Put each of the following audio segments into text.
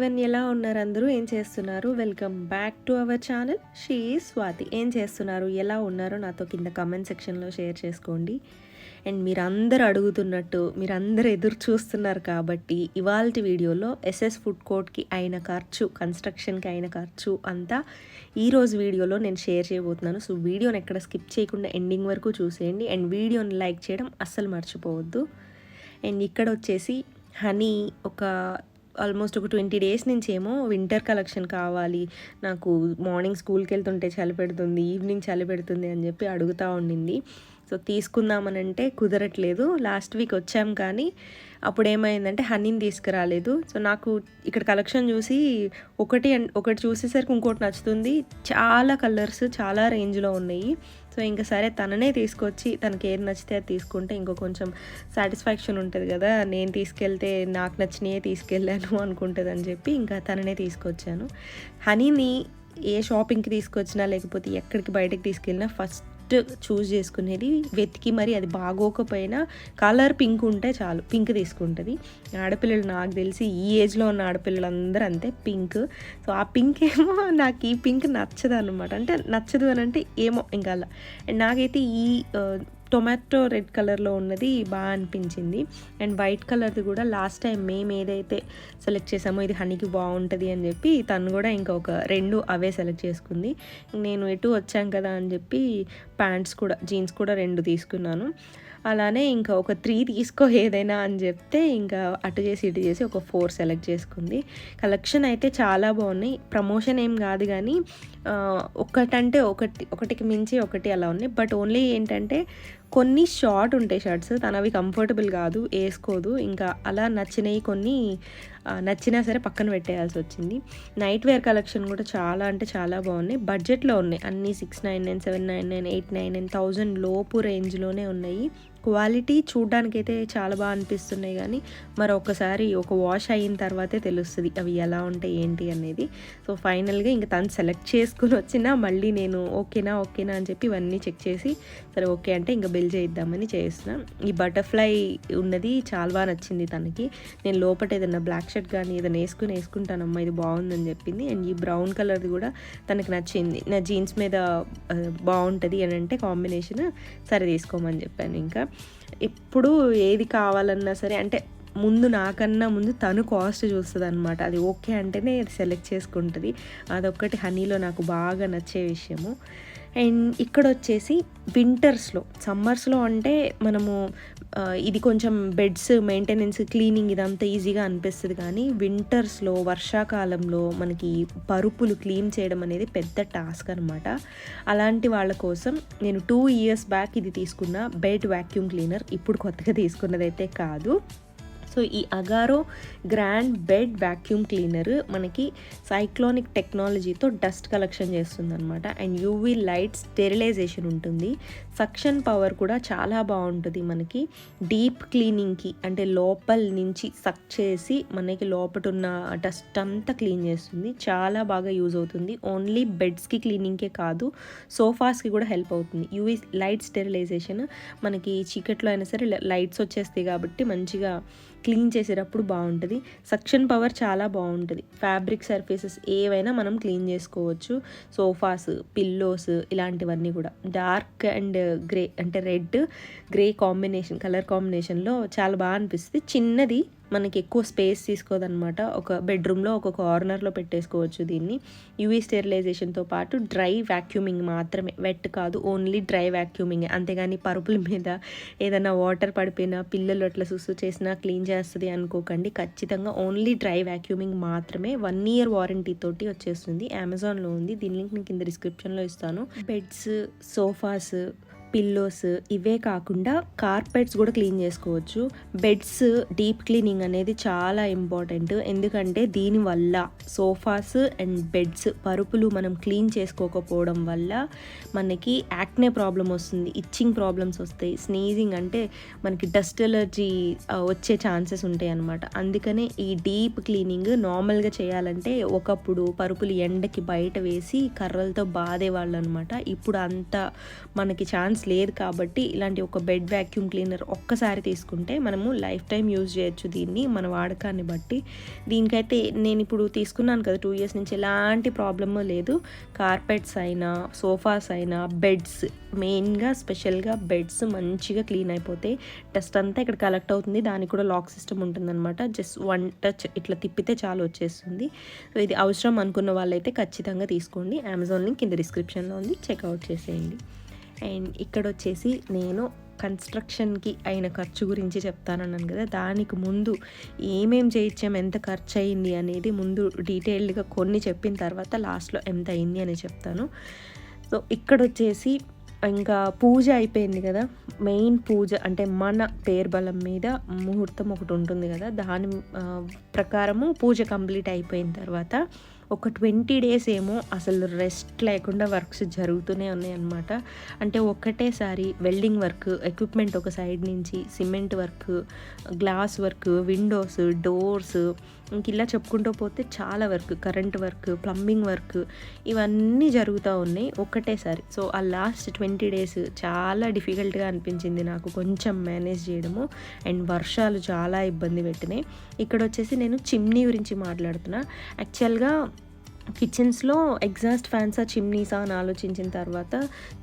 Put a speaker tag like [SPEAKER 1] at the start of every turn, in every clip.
[SPEAKER 1] Even ఎలా ఉన్నారు అందరూ? ఏం చేస్తున్నారు? Welcome back to our channel she Swathi ఏం చేస్తున్నారు? ఎలా ఉన్నారో? నాతో కింద కమెంట్ సెక్షన్లో షేర్ చేసుకోండి. అండ్ మీరందరూ అడుగుతున్నట్టు మీరందరూ ఎదురు చూస్తున్నారు కాబట్టి ఇవాళ వీడియోలో ఎస్ఎస్ ఫుడ్ కోర్ట్కి అయిన ఖర్చు కన్స్ట్రక్షన్కి అయిన ఖర్చు అంతా ఈరోజు వీడియోలో నేను షేర్ చేయబోతున్నాను. సో వీడియోని ఎక్కడ స్కిప్ చేయకుండా ఎండింగ్ వరకు చూసేయండి. అండ్ వీడియోని లైక్ చేయడం అస్సలు మర్చిపోవద్దు. అండ్ ఇక్కడ వచ్చేసి హనీ ఒక ఆల్మోస్ట్ ఒక ట్వంటీ డేస్ నుంచి ఏమో వింటర్ కలెక్షన్ కావాలి. నాకు మార్నింగ్ స్కూల్కి వెళ్తుంటే చలి పెడుతుంది ఈవినింగ్ చలి పెడుతుంది అని చెప్పి అడుగుతూ ఉండింది. సో తీసుకుందామనంటే కుదరట్లేదు. లాస్ట్ వీక్ వచ్చాం కానీ అప్పుడు ఏమైందంటే హనీని తీసుకురాలేదు. సో నాకు ఇక్కడ కలెక్షన్ చూసి ఒకటి ఒకటి చూసేసరికి ఇంకోటి నచ్చుతుంది. చాలా కలర్స్ చాలా రేంజ్లో ఉన్నాయి. సో ఇంకా సరే తననే తీసుకొచ్చి తనకి ఏది నచ్చితే అది తీసుకుంటే ఇంకో కొంచెం సాటిస్ఫాక్షన్ ఉంటుంది కదా. నేను తీసుకెళ్తే నాకు నచ్చినయే తీసుకెళ్ళాను అనుకుంటుంది అని చెప్పి ఇంకా తననే తీసుకొచ్చాను. హనీని ఏ షాపింగ్కి తీసుకొచ్చినా లేకపోతే ఎక్కడికి బయటకు తీసుకెళ్ళినా ఫస్ట్ చూస్ చేసుకునేది. వెతికి మరి అది బాగోకపోయినా కలర్ పింక్ ఉంటే చాలు. పింక్ తీసుకుంటుంది. ఆడపిల్లలు నాకు తెలిసి ఈ ఏజ్లో ఉన్న ఆడపిల్లలందరూ అంతే పింక్. సో ఆ పింక్ ఏమో నాకు ఈ పింక్ నచ్చదు అనమాట అంటే నచ్చదు అని అంటే ఏమో ఇంకా అలా. అండ్ నాకైతే ఈ టొమాటో రెడ్ కలర్లో ఉన్నది బాగా అనిపించింది. అండ్ వైట్ కలర్ది కూడా లాస్ట్ టైం మేము ఏదైతే సెలెక్ట్ చేసామో ఇది హనీకి బాగుంటుంది అని చెప్పి తను కూడా ఇంకా ఒక రెండు అవే సెలెక్ట్ చేసుకుంది. నేను ఎటు వచ్చాం కదా అని చెప్పి ప్యాంట్స్ కూడా జీన్స్ కూడా రెండు తీసుకున్నాను. అలానే ఇంకా ఒక త్రీ తీసుకో ఏదైనా అని చెప్తే ఇంకా అటు చేసి ఇటు చేసి ఒక ఫోర్ సెలెక్ట్ చేసుకుంది. కలెక్షన్ అయితే చాలా బాగున్నాయి. ప్రమోషన్ ఏం కాదు కానీ ఒకటంటే ఒకటి ఒకటికి మించి ఒకటి అలా ఉన్నాయి. బట్ ఓన్లీ ఏంటంటే కొన్ని షార్ట్ ఉంటాయి షర్ట్స్ తను అవి కంఫర్టబుల్ కాదు వేసుకోదు. ఇంకా అలా నచ్చినవి కొన్ని నచ్చినా సరే పక్కన పెట్టేయాల్సి వచ్చింది. నైట్ వేర్ కలెక్షన్ కూడా చాలా అంటే చాలా బాగున్నాయి. బడ్జెట్లో ఉన్నాయి. అన్నీ six nine nine seven nine nine eight nine nine thousand లోపు రేంజ్లోనే ఉన్నాయి. క్వాలిటీ చూడ్డానికైతే చాలా బాగా అనిపిస్తున్నాయి కానీ మరి ఒకసారి ఒక వాష్ అయిన తర్వాతే తెలుస్తుంది అవి ఎలా ఉంటాయి ఏంటి అనేది. సో ఫైనల్గా ఇంకా తను సెలెక్ట్ చేసుకుని వచ్చినా మళ్ళీ నేను ఓకేనా ఓకేనా అని చెప్పి ఇవన్నీ చెక్ చేసి సరే ఓకే అంటే ఇంకా బిల్ చేయిద్దామని చేస్తున్నాను ఈ బటర్ఫ్లై ఉన్నది చాలా బాగా నచ్చింది తనకి. నేను లోపల ఏదైనా బ్లాక్ షర్ట్ కానీ ఏదైనా వేసుకుని వేసుకుంటానమ్మా ఇది బాగుందని చెప్పింది. అండ్ ఈ బ్రౌన్ కలర్ది కూడా తనకి నచ్చింది. నా జీన్స్ మీద బాగుంటుంది అని అంటే కాంబినేషన్ సరే తీసుకోమని చెప్పాను ఇంకా. ఎప్పుడు ఏది కావాలన్నా సరే అంటే ముందు నాకన్నా ముందు తను కాస్ట్ చూస్తుంది అనమాట అది ఓకే అంటేనే సెలెక్ట్ చేసుకుంటుంది. అదొక్కటి హనీలో నాకు బాగా నచ్చే విషయము. అండ్ ఇక్కడ వచ్చేసి వింటర్స్లో సమ్మర్స్లో అంటే మనము ఇది కొంచెం బెడ్స్ మెయింటెనెన్స్ క్లీనింగ్ ఇదంతా ఈజీగా అనిపిస్తుంది కానీ వింటర్స్లో వర్షాకాలంలో మనకి పరుపులు క్లీన్ చేయడం అనేది పెద్ద టాస్క్ అనమాట అలాంటి వాళ్ళ కోసం నేను టూ ఇయర్స్ బ్యాక్ ఇది తీసుకున్న బెడ్ వ్యాక్యూమ్ క్లీనర్ ఇప్పుడు కొత్తగా తీసుకున్నదైతే కాదు. సో ఈ Agaro grand bed vacuum cleaner మనకి సైక్లోనిక్ టెక్నాలజీతో డస్ట్ కలెక్షన్ చేస్తుంది అనమాట అండ్ యూవీ లైట్ స్టెరిలైజేషన్ ఉంటుంది. సక్షన్ పవర్ కూడా చాలా బాగుంటుంది మనకి. డీప్ క్లీనింగ్కి అంటే లోపల నుంచి సక్ చేసి మనకి లోపట ఉన్న డస్ట్ అంతా క్లీన్ చేస్తుంది. చాలా బాగా యూజ్ అవుతుంది. ఓన్లీ బెడ్స్కి క్లీనింగ్కే కాదు సోఫాస్కి కూడా హెల్ప్ అవుతుంది. యూవీ లైట్ స్టెరిలైజేషన్ మనకి చీకట్లో అయినా సరే లైట్స్ వచ్చేస్తాయి కాబట్టి మంచిగా క్లీన్ చేసేటప్పుడు బాగుంటుంది. సక్షన్ పవర్ చాలా బాగుంటుంది. ఫ్యాబ్రిక్ సర్ఫేసెస్ ఏవైనా మనం క్లీన్ చేసుకోవచ్చు. సోఫాస్ పిల్లోస్ ఇలాంటివన్నీ కూడా. డార్క్ అండ్ గ్రే అంటే రెడ్ గ్రే కాంబినేషన్ కలర్ కాంబినేషన్లో చాలా బాగా అనిపిస్తుంది. చిన్నది మనకి ఎక్కువ స్పేస్ తీసుకోదనమాట. ఒక బెడ్రూమ్లో ఒక కార్నర్లో పెట్టేసుకోవచ్చు దీన్ని. యూవీ స్టెరిలైజేషన్తో పాటు డ్రై వాక్యూమింగ్ మాత్రమే. వెట్ కాదు ఓన్లీ డ్రై వాక్యూమింగ్. అంతేగాని పరుపుల మీద ఏదైనా వాటర్ పడిపోయినా పిల్లలు అట్లా సుసు చేసినా క్లీన్ చేస్తుంది అనుకోకండి. ఖచ్చితంగా ఓన్లీ డ్రై వాక్యూమింగ్ మాత్రమే వన్ ఇయర్ వారంటీ తోటి వచ్చేస్తుంది. అమెజాన్లో ఉంది. దీని లింక్ నేను కింద డిస్క్రిప్షన్లో ఇస్తాను. బెడ్స్ సోఫాస్ పిల్లోస్ ఇవే కాకుండా కార్పెట్స్ కూడా క్లీన్ చేసుకోవచ్చు. బెడ్స్ డీప్ క్లీనింగ్ అనేది చాలా ఇంపార్టెంట్ ఎందుకంటే దీనివల్ల సోఫాస్ అండ్ బెడ్స్ పరుపులు మనం క్లీన్ చేసుకోకపోవడం వల్ల మనకి యాక్నే ప్రాబ్లం వస్తుంది ఇచ్చింగ్ ప్రాబ్లమ్స్ వస్తాయి. స్నీజింగ్ అంటే మనకి డస్ట్ ఎలర్జీ వచ్చే ఛాన్సెస్ ఉంటాయి అనమాట అందుకనే ఈ డీప్ క్లీనింగ్ నార్మల్గా చేయాలంటే ఒకప్పుడు పరుపులు ఎండకి బయట వేసి కర్రలతో బాధేవాళ్ళు అనమాట ఇప్పుడు అంత మనకి ఛాన్స్ మెయింటెనెన్స్ లేదు కాబట్టి ఇలాంటి ఒక బెడ్ వ్యాక్యూమ్ క్లీనర్ ఒక్కసారి తీసుకుంటే మనము లైఫ్ టైం యూజ్ చేయొచ్చు దీన్ని మన వాడకాన్ని బట్టి. దీనికైతే నేను ఇప్పుడు తీసుకున్నాను కదా టూ ఇయర్స్ నుంచి ఎలాంటి ప్రాబ్లమ్ లేదు. కార్పెట్స్ అయినా సోఫాస్ అయినా బెడ్స్ మెయిన్గా స్పెషల్గా బెడ్స్ మంచిగా క్లీన్ అయిపోతాయి డస్ట్ అంతా ఇక్కడ కలెక్ట్ అవుతుంది. దానికి కూడా లాక్ సిస్టమ్ ఉంటుందన్నమాట. జస్ట్ వన్ టచ్ ఇట్లా తిప్పితే చాలు వచ్చేస్తుంది. సో ఇది అవసరం అనుకున్న వాళ్ళైతే ఖచ్చితంగా తీసుకోండి. అమెజాన్ లింక్ కింద డిస్క్రిప్షన్లో ఉంది. చెక్అవుట్ చేసేయండి. అండ్ ఇక్కడ వచ్చేసి నేను కన్స్ట్రక్షన్కి అయిన ఖర్చు గురించి చెప్తానన్నాను కదా దానికి ముందు ఏమేం చేయించాం ఎంత ఖర్చు అయింది అనేది ముందు డీటెయిల్డ్గా కొన్ని చెప్పిన తర్వాత లాస్ట్లో ఎంత అయింది అని చెప్తాను. సో ఇక్కడ వచ్చేసి ఇంకా పూజ అయిపోయింది కదా మెయిన్ పూజ అంటే మన పేరు బలం మీద ముహూర్తం ఒకటి ఉంటుంది కదా దాని ప్రకారము పూజ కంప్లీట్ అయిపోయిన తర్వాత ఒక ట్వంటీ డేస్ ఏమో అసలు రెస్ట్ లేకుండా వర్క్స్ జరుగుతూనే ఉన్నాయి అన్నమాట అంటే ఒక్కటేసారి వెల్డింగ్ వర్క్ ఎక్విప్మెంట్ ఒక సైడ్ నుంచి cement work glass work windows doors ఇంక ఇలా చెప్పుకుంటూ పోతే చాలా work current work plumbing work ఇవన్నీ జరుగుతూ ఉన్నాయి ఒక్కటేసారి. సో ఆ లాస్ట్ ట్వంటీ డేస్ చాలా డిఫికల్ట్గా అనిపించింది నాకు కొంచెం మేనేజ్ చేయడము అండ్ వర్షాలు చాలా ఇబ్బంది పెట్టినాయి. ఇక్కడ వచ్చేసి నేను చిమ్నీ గురించి మాట్లాడుతున్నా. యాక్చువల్గా కిచెన్స్లో ఎగ్జాస్ట్ ఫ్యాన్సా చిమ్నీసా అని ఆలోచించిన తర్వాత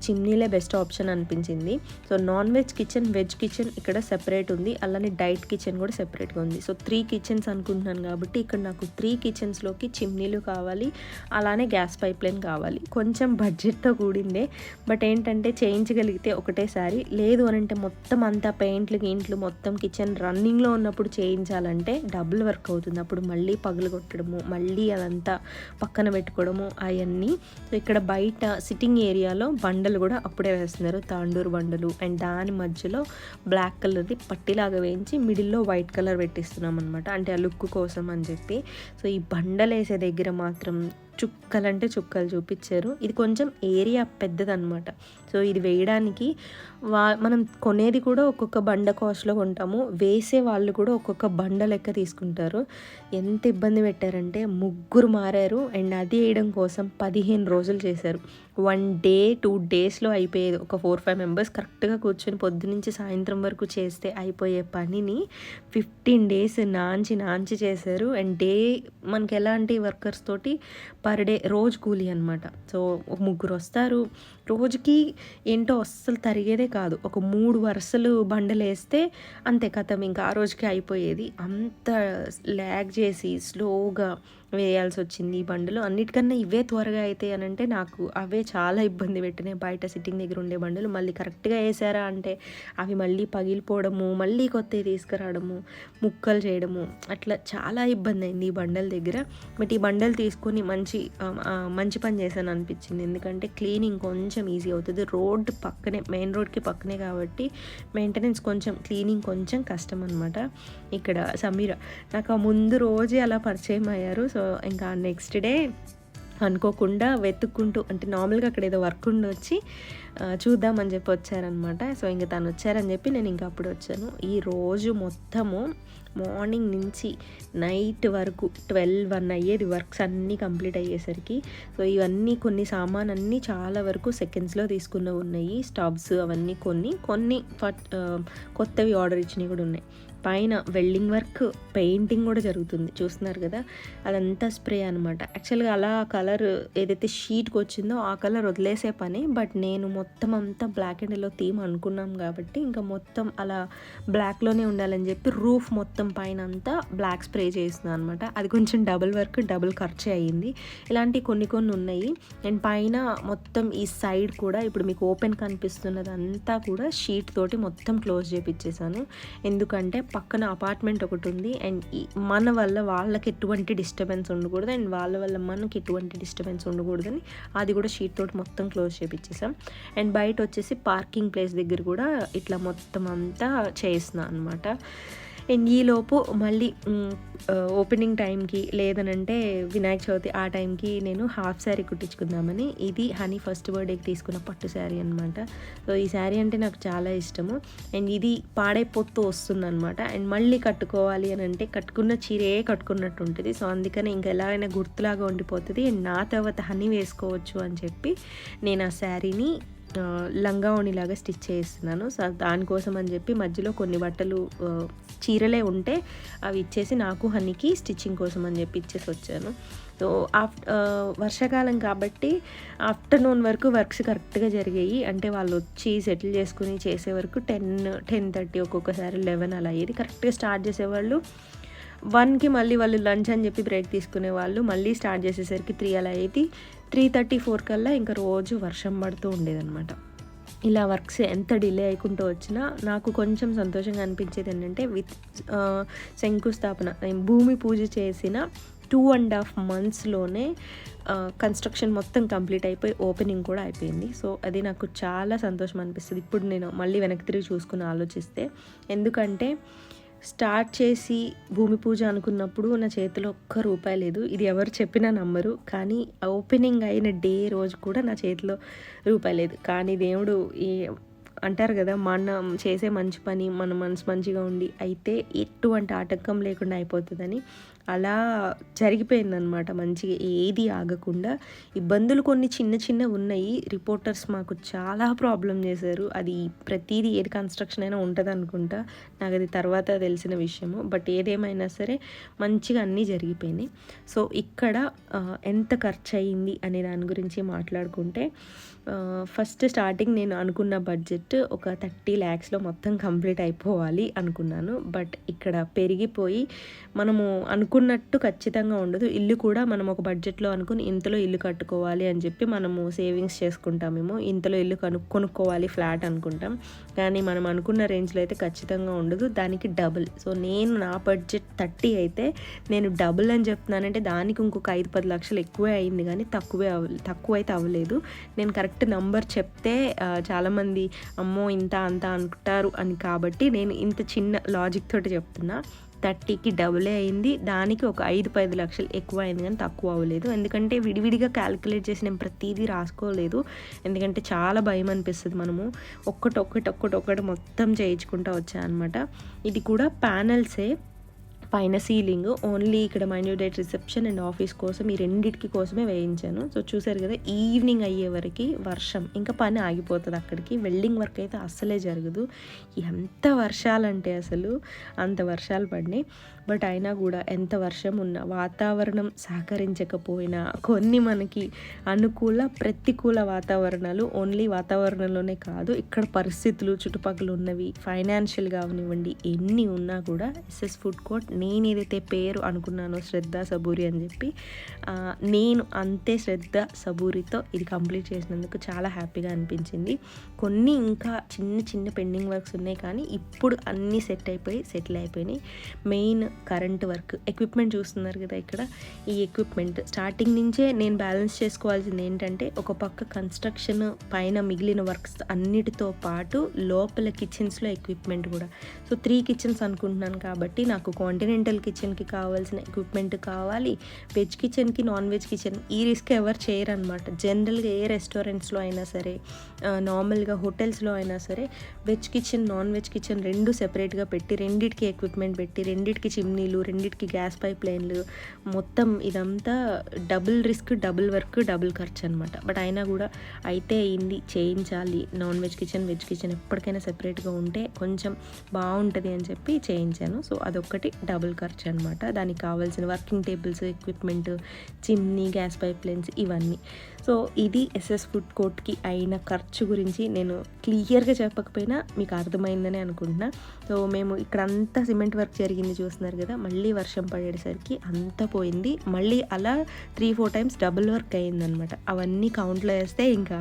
[SPEAKER 1] చిమ్నీలే బెస్ట్ ఆప్షన్ అనిపించింది. So non veg kitchen veg kitchen ఇక్కడ సెపరేట్ ఉంది. అలానే డైట్ కిచెన్ కూడా సెపరేట్గా ఉంది. సో త్రీ కిచెన్స్ అనుకుంటున్నాను కాబట్టి ఇక్కడ నాకు త్రీ కిచెన్స్లోకి చిమ్నీలు కావాలి. అలానే గ్యాస్ పైప్ లైన్ కావాలి. కొంచెం బడ్జెట్తో కూడిందే. బట్ ఏంటంటే చేయించగలిగితే ఒకటేసారి లేదు అని అంటే మొత్తం అంతా పెయింట్లు గీంట్లు మొత్తం కిచెన్ రన్నింగ్లో ఉన్నప్పుడు చేయించాలంటే డబుల్ వర్క్ అవుతుంది. అప్పుడు మళ్ళీ పగులు కొట్టడము మళ్ళీ అదంతా పక్క పక్కన పెట్టుకోవడము అవన్నీ. ఇక్కడ బయట సిట్టింగ్ ఏరియాలో బండలు కూడా అప్పుడే వేస్తున్నారు. తాండూరు బండలు అండ్ దాని మధ్యలో బ్లాక్ కలర్ది పట్టిలాగా వేయించి మిడిల్లో వైట్ కలర్ పెట్టిస్తున్నాం అనమాట అంటే ఆ లుక్ కోసం అని చెప్పి. సో ఈ బండలు వేసే దగ్గర మాత్రం చుక్కలంటే చుక్కలు చూపించారు. ఇది కొంచెం ఏరియా పెద్దదన్నమాట. సో ఇది వేయడానికి వా మనం కొనేది కూడా ఒక్కొక్క బండ కాస్ట్లో కొంటాము. వేసే వాళ్ళు కూడా ఒక్కొక్క బండ లెక్క తీసుకుంటారు. ఎంత ఇబ్బంది పెట్టారంటే ముగ్గురు మారారు. అండ్ అది వేయడం కోసం పదిహేను రోజులు చేశారు. వన్ డే టూ డేస్లో అయిపోయేది. ఒక ఫోర్ ఫైవ్ మెంబర్స్ కరెక్ట్గా కూర్చొని పొద్దునుంచి సాయంత్రం వరకు చేస్తే అయిపోయే పనిని ఫిఫ్టీన్ డేస్ నాంచి నాంచి చేశారు. అండ్ డే మనకి ఎలాంటి వర్కర్స్ తోటి పర్ డే రోజు కూలి అనమాట సో ఒక ముగ్గురు వస్తారు. రోజుకి ఏంటో అస్సలు తరిగేదే కాదు. ఒక మూడు వరుసలు బండలు వేస్తే అంతే కథం. ఇంకా ఆ రోజుకి అయిపోయేది. అంత ల్యాగ్ చేసి స్లోగా వేయాల్సి వచ్చింది ఈ బండలు. అన్నిటికన్నా ఇవే త్వరగా అయితే అని అంటే నాకు అవే చాలా ఇబ్బంది పెట్టినాయి. బయట సిట్టింగ్ దగ్గర ఉండే బండలు మళ్ళీ కరెక్ట్గా వేసారా అంటే అవి మళ్ళీ పగిలిపోవడము మళ్ళీ కొత్తవి తీసుకురావడము ముక్కలు చేయడము అట్లా చాలా ఇబ్బంది అయింది ఈ బండల దగ్గర. బట్ ఈ బండలు తీసుకొని మంచి మంచి పని చేశాను అనిపించింది. ఎందుకంటే క్లీనింగ్ కొంచెం ఈజీ అవుతుంది. రోడ్ పక్కనే మెయిన్ రోడ్కి పక్కనే కాబట్టి మెయింటెనెన్స్ కొంచెం క్లీనింగ్ కొంచెం కష్టం అనమాట ఇక్కడ సమీర నాకు ఆ ముందు రోజే అలా పరిచయం అయ్యారు. సో సో ఇంకా నెక్స్ట్ డే అనుకోకుండా వెతుక్కుంటూ అంటే నార్మల్గా అక్కడ ఏదో వర్క్ ఉండి వచ్చి చూద్దామని చెప్పి వచ్చారనమాట సో ఇంకా తను వచ్చారని చెప్పి నేను ఇంకా అప్పుడు వచ్చాను. ఈ రోజు మొత్తము మార్నింగ్ నుంచి నైట్ వరకు ట్వెల్వ్ వన్ అయ్యేది వర్క్స్ అన్నీ కంప్లీట్ అయ్యేసరికి. సో ఇవన్నీ కొన్ని సామాన్ అన్నీ చాలా వరకు సెకండ్స్లో తీసుకున్నవి ఉన్నాయి. స్టవ్స్ అవన్నీ కొన్ని కొన్ని కొత్తవి ఆర్డర్ ఇచ్చినవి కూడా ఉన్నాయి. పైన వెల్డింగ్ వర్క్ పెయింటింగ్ కూడా జరుగుతుంది. చూస్తున్నారు కదా? అదంతా స్ప్రే అనమాట యాక్చువల్గా అలా కలర్ ఏదైతే షీట్కి వచ్చిందో ఆ కలర్ వదిలేసే పని. బట్ నేను మొత్తం అంతా బ్లాక్ అండ్ ఎల్లో థీమ్ అనుకున్నాం కాబట్టి ఇంకా మొత్తం అలా బ్లాక్లోనే ఉండాలని చెప్పి రూఫ్ మొత్తం పైన అంతా బ్లాక్ స్ప్రే చేస్తున్నాను అనమాట అది కొంచెం డబుల్ వర్క్ డబుల్ ఖర్చు అయ్యింది ఇలాంటి కొన్ని కొన్ని ఉన్నాయి. అండ్ పైన మొత్తం ఈ సైడ్ కూడా ఇప్పుడు మీకు ఓపెన్ కనిపిస్తున్నది అంతా కూడా షీట్ తోటి మొత్తం క్లోజ్ చేపించేసాను ఎందుకంటే పక్కన అపార్ట్మెంట్ ఒకటి ఉంది. అండ్ మన వల్ల వాళ్ళకి ఎటువంటి డిస్టర్బెన్స్ ఉండకూడదు. అండ్ వాళ్ళ వల్ల మనకి ఎటువంటి డిస్టర్బెన్స్ ఉండకూడదని అది కూడా షీట్ తోటి మొత్తం క్లోజ్ చేపించేసాం అండ్ బయట వచ్చేసి పార్కింగ్ ప్లేస్ దగ్గర కూడా ఇట్లా మొత్తం అంతా చేసిన అనమాట అండ్ ఈలోపు మళ్ళీ ఓపెనింగ్ టైంకి లేదనంటే వినాయక చవితి ఆ టైంకి నేను హాఫ్ శారీ కుట్టించుకుందామని. ఇది హనీ ఫస్ట్ బర్త్డేకి తీసుకున్న పట్టు శారీ అనమాట సో ఈ శారీ అంటే నాకు చాలా ఇష్టము. అండ్ ఇది పాడైపోతూ వస్తుందన్నమాట. అండ్ మళ్ళీ కట్టుకోవాలి అని అంటే కట్టుకున్న చీరే కట్టుకున్నట్టు ఉంటుంది. సో అందుకని ఇంకా ఎలాగైనా గుర్తులాగా ఉండిపోతుంది. అండ్ నా తర్వాత హనీ వేసుకోవచ్చు అని చెప్పి నేను ఆ శారీని లంగా ఓణిలాగా స్టిచ్ చేస్తున్నాను. సో దానికోసం అని చెప్పి మధ్యలో కొన్ని బట్టలు చీరలే ఉంటే అవి ఇచ్చేసి నాకు హనీకి స్టిచ్చింగ్ కోసం అని చెప్పి ఇచ్చేసి వచ్చాను. సో ఆఫ్ వర్షాకాలం కాబట్టి ఆఫ్టర్నూన్ వరకు వర్క్స్ కరెక్ట్గా జరిగాయి. అంటే వాళ్ళు వచ్చి సెటిల్ చేసుకుని చేసే వరకు టెన్ టెన్ థర్టీ ఒక్కొక్కసారి లెవెన్ అలా అయ్యేది. కరెక్ట్గా స్టార్ట్ చేసేవాళ్ళు. వన్కి మళ్ళీ వాళ్ళు లంచ్ అని చెప్పి బ్రేక్ తీసుకునే వాళ్ళు మళ్ళీ స్టార్ట్ చేసేసరికి త్రీ అలా అయ్యేది. త్రీ థర్టీ ఫోర్ కల్లా ఇంకా రోజు వర్షం పడుతూ ఉండేదన్నమాట. ఇలా వర్క్స్ ఎంత డిలే అయ్యకుంటూ వచ్చినా నాకు కొంచెం సంతోషంగా అనిపించేది ఏంటంటే విత్ శంకుస్థాపన నేను భూమి పూజ చేసిన టూ అండ్ హాఫ్ మంత్స్లోనే కన్స్ట్రక్షన్ మొత్తం కంప్లీట్ అయిపోయి ఓపెనింగ్ కూడా అయిపోయింది. సో అది నాకు చాలా సంతోషం అనిపిస్తుంది. ఇప్పుడు నేను మళ్ళీ వెనక్కి తిరిగి చూసుకుని ఆలోచిస్తే ఎందుకంటే స్టార్ట్ చేసి భూమి పూజ అనుకున్నప్పుడు నా చేతిలో ఒక్క రూపాయి లేదు. ఇది ఎవరు చెప్పినా నమ్మరు. కానీ ఓపెనింగ్ అయిన డే రోజు కూడా నా చేతిలో రూపాయి లేదు. కానీ దేవుడు ఈ అంటారు కదా మనం చేసే మంచి పని మన మనసు మంచిగా ఉండి అయితే ఎటువంటి ఆటంకం లేకుండా అయిపోతుందని అలా జరిగిపోయిందనమాట మంచిగా ఏది ఆగకుండా ఇబ్బందులు కొన్ని చిన్న చిన్న ఉన్నాయి. రిపోర్టర్స్ మాకు చాలా ప్రాబ్లం చేశారు. అది ప్రతిదీ ఏది కన్స్ట్రక్షన్ అయినా ఉంటుంది అనుకుంటా నాకు అది తర్వాత తెలిసిన విషయము. బట్ ఏదేమైనా సరే మంచిగా అన్నీ జరిగిపోయినాయి. సో ఇక్కడ ఎంత ఖర్చు అయ్యింది అనే దాని గురించి మాట్లాడుకుంటే ఫస్ట్ స్టార్టింగ్ నేను అనుకున్న బడ్జెట్ ఒక థర్టీ ల్యాక్స్లో మొత్తం కంప్లీట్ అయిపోవాలి అనుకున్నాను. బట్ ఇక్కడ పెరిగిపోయి మనము అనుకున్నట్టు ఖచ్చితంగా ఉండదు. ఇల్లు కూడా మనం ఒక బడ్జెట్లో అనుకుని ఇంతలో ఇల్లు కట్టుకోవాలి అని చెప్పి మనము సేవింగ్స్ చేసుకుంటామేమో ఇంతలో ఇల్లు కను కొనుక్కోవాలి ఫ్లాట్ అనుకుంటాం. కానీ మనం అనుకున్న రేంజ్లో అయితే ఖచ్చితంగా ఉండదు. దానికి డబుల్. సో నేను నా బడ్జెట్ థర్టీ అయితే నేను డబుల్ అని చెప్తున్నానంటే దానికి ఇంకొక ఐదు పది లక్షలు ఎక్కువే అయింది కానీ తక్కువే అవ తక్కువ అయితే అవ్వలేదు. నేను కరెక్ట్ నంబర్ చెప్తే చాలామంది అమ్మో ఇంత అంత అనుకుంటారు అని కాబట్టి నేను ఇంత చిన్న లాజిక్ తోటి చెప్తున్నా. థర్టీకి డబులే అయింది. దానికి ఒక ఐదు పది లక్షలు ఎక్కువ అయింది కానీ తక్కువ అవ్వలేదు. ఎందుకంటే విడివిడిగా క్యాలిక్యులేట్ చేసి నేను ప్రతిదీ రాసుకోలేదు. ఎందుకంటే చాలా భయం అనిపిస్తుంది మనము. ఒక్కటొక్కటి ఒక్కటొక్కటి మొత్తం చేయించుకుంటూ వచ్చా అనమాట ఇది కూడా ప్యానల్సే. పైన సీలింగ్ ఓన్లీ ఇక్కడ మైన్యూ డేట్ రిసెప్షన్ అండ్ ఆఫీస్ కోసం ఈ రెండింటికి కోసమే వేయించాను. సో చూసారు కదా ఈవినింగ్ అయ్యే వరకు వర్షం ఇంకా పని ఆగిపోతుంది అక్కడికి. వెల్డింగ్ వర్క్ అయితే అస్సలే జరగదు. ఎంత వర్షాలంటే అసలు అంత వర్షాలు పడినాయి. బట్ అయినా కూడా ఎంత వర్షం ఉన్నా వాతావరణం సహకరించకపోయినా కొన్ని మనకి అనుకూల ప్రతికూల వాతావరణాలు ఓన్లీ వాతావరణంలోనే కాదు ఇక్కడ పరిస్థితులు చుట్టుపక్కల ఉన్నవి ఫైనాన్షియల్గా అవనివ్వండి ఎన్ని ఉన్నా కూడా ఎస్ఎస్ ఫుడ్ కోర్ట్ నేను ఏదైతే పేరు అనుకున్నానో శ్రద్ధ సబూరి అని చెప్పి నేను అంతే శ్రద్ధ సబూరితో ఇది కంప్లీట్ చేసినందుకు చాలా హ్యాపీగా అనిపించింది. కొన్ని ఇంకా చిన్న చిన్న పెండింగ్ వర్క్స్ ఉన్నాయి కానీ ఇప్పుడు అన్నీ సెట్ అయిపోయి సెటిల్ అయిపోయినాయి. మెయిన్ కరెంట్ వర్క్ ఎక్విప్మెంట్ చూస్తున్నారు కదా ఇక్కడ ఈ ఎక్విప్మెంట్. స్టార్టింగ్ నుంచే నేను బ్యాలెన్స్ చేసుకోవాల్సింది ఏంటంటే ఒక పక్క కన్స్ట్రక్షన్ పైన మిగిలిన వర్క్స్ అన్నిటితో పాటు లోపల కిచెన్స్లో ఎక్విప్మెంట్ కూడా. సో త్రీ కిచెన్స్ అనుకుంటున్నాను కాబట్టి నాకు కాంటినెంటల్ కిచెన్కి కావాల్సిన ఎక్విప్మెంట్ కావాలి. వెజ్ కిచెన్కి నాన్ వెజ్ కిచెన్ ఈ రిస్క్ ఎవరు చేయరు అనమాట జనరల్గా ఏ రెస్టారెంట్స్లో అయినా సరే నార్మల్గా హోటల్స్లో అయినా సరే veg kitchen non veg kitchen రెండు సెపరేట్గా పెట్టి రెండిటికి ఎక్విప్మెంట్ పెట్టి రెండిటికి చిమ్నీలు రెండిటికి గ్యాస్ పైప్ లైన్లు మొత్తం ఇదంతా double risk double work double ఖర్చు అనమాట బట్ అయినా కూడా అయితే అయింది చేయించాలి. Non veg kitchen veg kitchen ఎప్పటికైనా సెపరేట్గా ఉంటే కొంచెం బాగుంటుంది అని చెప్పి చేయించాను. సో అదొక్కటి డబుల్ ఖర్చు అనమాట దానికి కావాల్సిన working tables equipment chimney gas pipe lines ఇవన్నీ. సో ఇది ఎస్ఎస్ ఫుడ్ కోర్ట్కి అయిన ఖర్చు గురించి నేను క్లియర్గా చెప్పకపోయినా మీకు అర్థమైందని అనుకుంటున్నా. సో మేము ఇక్కడ అంతా సిమెంట్ వర్క్ జరిగింది చూస్తున్నారు కదా మళ్ళీ వర్షం పడేసరికి అంతా పోయింది. మళ్ళీ అలా three four times double work అయ్యిందనమాట అవన్నీ కౌంట్లో వేస్తే ఇంకా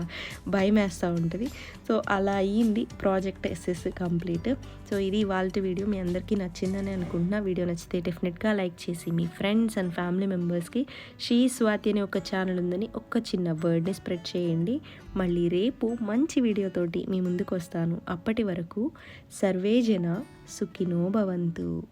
[SPEAKER 1] భయం వేస్తూ ఉంటుంది. సో అలా అయ్యింది ప్రాజెక్ట్ ఎస్ఎస్ కంప్లీట్. సో ఇది వాళ్ళ వీడియో. మీ అందరికీ నచ్చిందని అనుకుంటున్నా. వీడియో నచ్చితే డెఫినెట్గా లైక్ చేసి మీ ఫ్రెండ్స్ అండ్ ఫ్యామిలీ మెంబర్స్కి. శ్రీ స్వాతి అనే ఒక ఛానల్ ఉందని ఒక చిన్న వర్డ్ని స్ప్రెడ్ చేయండి. మళ్ళీ రేపు మంచి వీడియోతోటి మీ ముందుకు వస్తాను అప్పటి వరకు సర్వేజన సుఖినో భవంతు.